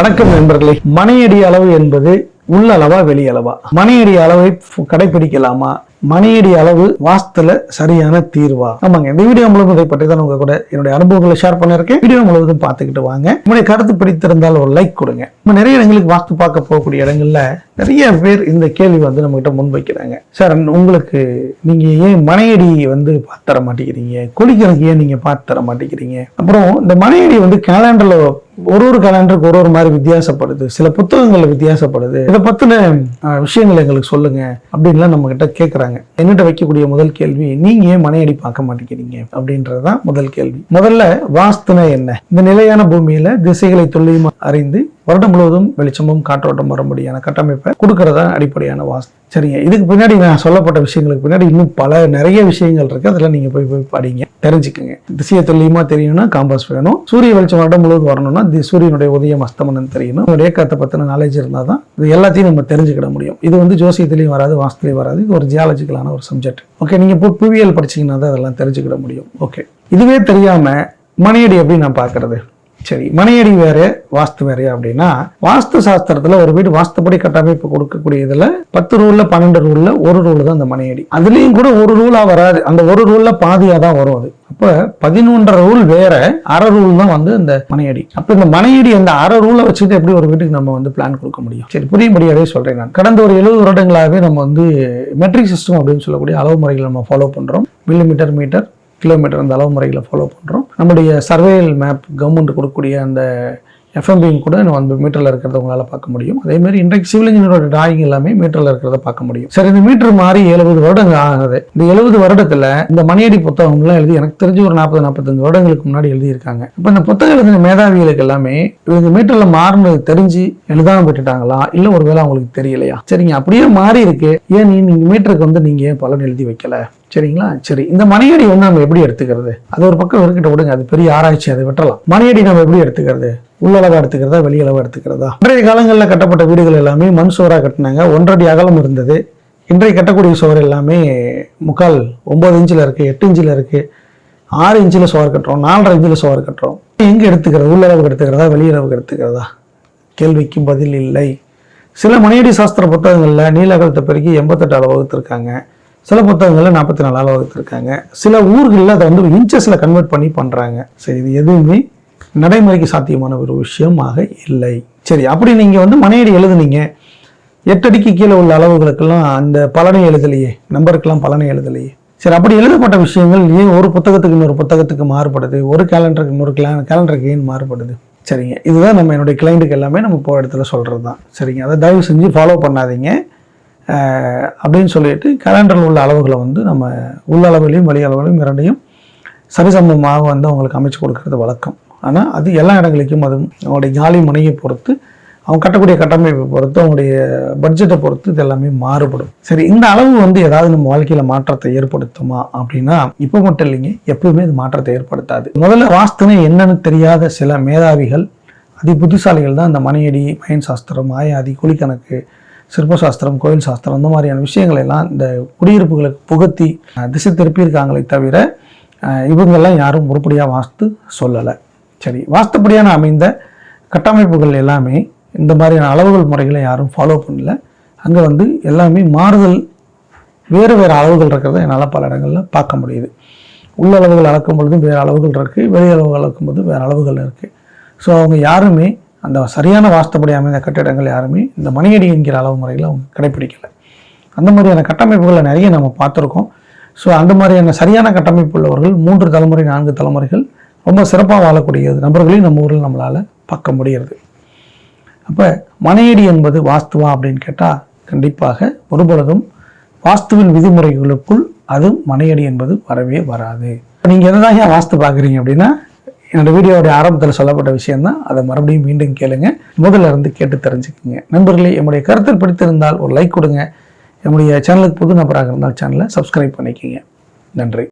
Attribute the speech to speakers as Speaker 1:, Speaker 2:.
Speaker 1: வணக்கம் நண்பர்களே. மனையடி அளவு என்பது உள்ளளவா வெளியளவா? மனையடி அளவை கடைபிடிக்கலாமா மனையடி அளவு வாஸ்துல சரியான தீர்வா? ஆமாங்க இந்த வீடியோ முழுவதும் இதை பற்றி தான் உங்க கூட என்னுடைய அனுபவங்களை ஷேர் பண்ணிருக்கேன் வீடியோ முழுவதும் பார்த்துக்கிட்டு வாங்க. உங்களுடைய கருத்து பிடித்திருந்தால் ஒரு லைக் கொடுங்க. நம்ம நிறைய இடங்களுக்கு வாஸ்து பார்க்க போகக்கூடிய இடங்கள்ல நிறைய பேர் இந்த கேள்வி வந்து நம்ம கிட்ட முன்வைக்கிறாங்க சார் உங்களுக்கு நீங்க ஏன் மனையடி வந்து பார்த்து தர மாட்டேங்கிறீங்க? கொடிக்கணக்கு ஏன் நீங்க பார்த்து தர மாட்டேங்கிறீங்க? அப்புறம் இந்த மனையடி வந்து கேலண்டர்ல ஒரு ஒரு கேலண்டருக்கு ஒரு ஒரு மாதிரி வித்தியாசப்படுது. சில புத்தகங்கள் வித்தியாசப்படுது. இதை பற்றின விஷயங்கள் விஷயங்களை எங்களுக்கு சொல்லுங்க அப்படின்லாம் நம்ம கிட்ட கேட்குறாங்க என்னிட்ட வைக்கக்கூடிய முதல் கேள்வி நீங்க ஏன் மனையடி பார்க்க மாட்டேங்கிறீங்க? அப்படின்றதுதான் முதல் கேள்வி. முதல்ல வாஸ்துனா என்ன? இந்த நிலையான பூமியில திசைகளை துல்லியமா அறிந்து வருடம் முழுவதும் வெளிச்சமும் காற்றோட்டம் வரும்படியான கட்டமைப்பை கொடுக்கறதா அடிப்படையான வாஸ்து. சரிங்க. இதுக்கு பின்னாடி நான் சொல்லப்பட்ட விஷயங்களுக்கு பின்னாடி இன்னும் பல நிறைய விஷயங்கள் இருக்கு. அதெல்லாம் நீங்க போய் போய் படிங்க. தெரிஞ்சுக்கோங்க. திசைய துல்லியமா தெரியணும்னா காம்பஸ் வேணும். சூரிய வெளிச்சம் வருடம் முழுவதும் வரணும்னா தி சூரியனுடைய உதயம் அஸ்தமனம் தெரியணும் ஒரு ஏக்கத்தை பத்தின நாலேஜ் இருந்தால் தான் இது எல்லாத்தையும் நம்ம தெரிஞ்சுக்கிட முடியும். இது வந்து ஜோசியத்திலையும் வராது வாஸ்துலையும் வராது. இது ஒரு ஜியாலஜிக்கலான ஒரு சப்ஜெக்ட் ஓகே நீங்க இப்போ புவியியல் படிச்சீங்கன்னா தான் அதெல்லாம் தெரிஞ்சுக்கிட முடியும். ஓகே இதுவே தெரியாம மணியடி எப்படி நான் பார்க்கறது? சரி மனையடி வேற வாஸ்து வேறையா அப்படின்னா வாஸ்து சாஸ்திரத்துல ஒரு வீடு வாஸ்துப்படி கட்டமைப்பு கொடுக்கக்கூடிய இதுல பத்து ரூல்ல பன்னெண்டு ரூல்ல ஒரு ரூல் தான் அந்த மனையடி. அதுலயும் கூட ஒரு ரூலா வராது. அந்த ஒரு ரூல்ல பாதியா தான் வரும் அது. அப்ப பதினொன்றரை ரூல் வேற அரை ரூல் தான் வந்து இந்த மனையடி. அப்ப இந்த மனையடி அந்த அரை ரூலை வச்சுட்டு எப்படி ஒரு வீட்டுக்கு நம்ம வந்து பிளான் கொடுக்க முடியும்? சரி புரியும்படியாவே சொல்றேன் நான். கடந்த ஒரு எழுபது வருடங்களாகவே நம்ம வந்து மெட்ரிக் சிஸ்டம் அப்படின்னு சொல்லக்கூடிய அளவு முறைகளை நம்ம ஃபாலோ பண்றோம். மில்லிமீட்டர் மீட்டர் கிலோமீட்டர் அந்த அளவு முறையில் ஃபாலோ பண்ணுறோம் நம்முடைய சர்வேயல் மேப் கவர்மெண்ட் கொடுக்கக்கூடிய அந்த எஃப்எம்பியும் கூட நம்ம அந்த மீட்டரில் இருக்கிறத உங்களால் பார்க்க முடியும். அதே மாதிரி இன்றைக்கு சிவில் இன்ஜினியரோட டிராயிங் எல்லாமே மீட்டரில் இருக்கிறத பார்க்க முடியும். சரி இந்த மீட்டர் மாறி எழுபது வருடங்கள் ஆகுது. இந்த எழுபது வருடத்தில் இந்த மணியடி புத்தகம்லாம் எழுதி எனக்கு தெரிஞ்சு ஒரு நாற்பது நாற்பத்தஞ்சு வருடங்களுக்கு முன்னாடி எழுதியிருக்காங்க. இப்போ இந்த புத்தகம் எழுதின மேதாவிகளுக்கு எல்லாமே இந்த மீட்டரில் மாறினது தெரிஞ்சு எழுதாமல் விட்டுட்டாங்களா? இல்லை ஒருவேளை அவங்களுக்கு தெரியலையா? சரிங்க அப்படியே மாறி இருக்கு. ஏன் நீ நீங்க மீட்டருக்கு வந்து நீங்கள் ஏன் பலன் எழுதி வைக்கல? சரிங்களா? சரி இந்த மணியடி வந்து நம்ம எப்படி எடுத்துக்கிறது? அது ஒரு பக்கம் இருக்கிட்ட விடுங்க அது பெரிய ஆராய்ச்சி அதை விட்டுறலாம். மணியடி நம்ம எப்படி எடுத்துக்கிறது? உள்ளளவா எடுத்துக்கிறதா வெளியளவா எடுத்துக்கிறதா? இன்றைய காலங்களில் கட்டப்பட்ட வீடுகள் எல்லாமே மண் சுவராக கட்டினாங்க. ஒன்றடி அகலம் இருந்தது. இன்றைய கட்டக்கூடிய சுவர் எல்லாமே முக்கால் ஒம்பது இன்ச்சில் இருக்குது எட்டு இன்ச்சில் இருக்குது ஆறு இன்ச்சில் சுவர் கட்டுறோம் நாலரை இன்ச்சில் சுவர் கட்டுறோம். எங்கே எடுத்துக்கிறது? உள்ளளவுக்கு எடுத்துக்கிறதா வெளியளவுக்கு எடுத்துக்கிறதா? கேள்விக்கு பதில் இல்லை. சில மணியடி சாஸ்திர புத்தகங்களில் நீலகலத்தை பெருக்கி எண்பத்தெட்டு அளவு வகுத்துருக்காங்க. சில புத்தகங்களில் நாற்பத்தி நாலு அளவு வகுத்திருக்காங்க. சில ஊர்களில் அதை வந்து இன்ச்சஸில் கன்வெர்ட் பண்ணி பண்ணுறாங்க சரி இது எதுவுமே நடைமுறைக்கு சாத்தியமான ஒரு விஷயமாக இல்லை. சரி அப்படி நீங்கள் வந்து மனையடி எழுதுனீங்க. எட்டடிக்கு கீழே உள்ள அளவுகளுக்கெல்லாம் அந்த பலனை எழுதலையே. நம்பருக்கெல்லாம் பலனை எழுதலையே. சரி அப்படி எழுதப்பட்ட விஷயங்கள் ஏன் ஒரு புத்தகத்துக்கு இன்னொரு புத்தகத்துக்கு மாறுபடுது? ஒரு கேலண்டருக்கு இன்னொரு கேலண்டருக்கு ஏன் மாறுபடுது? சரிங்க இதுதான் நம்ம என்னுடைய கிளைண்ட்டுக்கு எல்லாமே நம்ம போகிற இடத்துல சொல்கிறது தான் சரிங்க அதை தயவு செஞ்சு ஃபாலோ பண்ணாதீங்க. அப்படின்னு சொல்லிட்டு கேலண்டரில் உள்ள அளவுகளை வந்து நம்ம உள்ளளவிலையும் வெளி அளவிலையும் இரண்டையும் சரிசமமாக வந்து அவங்களுக்கு அமைச்சு கொடுக்கறது வழக்கம். ஆனால் அது எல்லா இடங்களுக்கும் அது அவங்களுடைய ஜாலி முனையை பொறுத்து அவங்க கட்டக்கூடிய கட்டமைப்பை பொறுத்து அவங்களுடைய பட்ஜெட்டை பொறுத்து இது எல்லாமே மாறுபடும். சரி இந்த அளவு வந்து ஏதாவது நம்ம வாழ்க்கையில் மாற்றத்தை ஏற்படுத்துமா அப்படின்னா இப்போ மட்டும் இல்லைங்க எப்பவுமே இது மாற்றத்தை ஏற்படுத்தாது. முதல்ல வாஸ்துன்னு என்னன்னு தெரியாத சில மேதாவிகள் அதி புத்திசாலிகள் தான் இந்த மனையடி மயன் சாஸ்திரம் ஆயாதி குழிக்கணக்கு சிற்பசாஸ்திரம் கோயில் சாஸ்திரம் அந்த மாதிரியான விஷயங்களை எல்லாம் இந்த குடியிருப்புகளுக்கு புகுத்தி திசை திருப்பியிருக்காங்களே தவிர இவங்கெல்லாம் யாரும் உருப்படியாக வாஸ்து சொல்லலை. சரி வாஸ்துப்படியான அமைந்த கட்டமைப்புகள் எல்லாமே இந்த மாதிரியான அளவுகள் முறைகளை யாரும் ஃபாலோ பண்ணல. அங்கே வந்து எல்லாமே மாறுதல் வேறு வேறு அளவுகள் இருக்கிறத என்னால் பல இடங்களில் பார்க்க முடியுது. உள்ள அளவுகள் அளக்கும் பொழுதும் வேறு அளவுகள் இருக்குது வெளி அளவுகள் அளக்கும் வேறு அளவுகள் இருக்குது ஸோ அவங்க யாருமே அந்த சரியான வாஸ்துப்படி அமைந்த கட்டிடங்கள் யாருமே இந்த மணியடி என்கிற அளவு முறையில் அவங்க கடைப்பிடிக்கலை. அந்த மாதிரியான கட்டமைப்புகளை நிறைய நம்ம பார்த்துருக்கோம். ஸோ அந்த மாதிரியான சரியான கட்டமைப்பு உள்ளவர்கள் மூன்று தலைமுறை நான்கு தலைமுறைகள் ரொம்ப சிறப்பாக வாழக்கூடியது நபர்களையும் நம்ம ஊரில் நம்மளால் பார்க்க முடிகிறது. அப்போ மனையடி என்பது வாஸ்துவா அப்படின்னு கேட்டால் கண்டிப்பாக ஒருபொழுதும் வாஸ்துவின் விதிமுறைகளுக்குள் அது மனையடி என்பது வரவே வராது. நீங்கள் என்னதான் ஏன் வாஸ்து பார்க்குறீங்க அப்படின்னா என்னோட வீடியோவுடைய ஆரம்பத்தில் சொல்லப்பட்ட விஷயம்தான். அதை மறுபடியும் மீண்டும் கேளுங்க. முதல்ல இருந்து கேட்டு தெரிஞ்சுக்கோங்க. நண்பர்களே என்னுடைய கருத்தில் பிடித்திருந்தால் ஒரு லைக் கொடுங்க. என்னுடைய சேனலுக்கு புது நபராக இருந்தால் சேனலை சப்ஸ்கிரைப் பண்ணிக்கோங்க. நன்றி.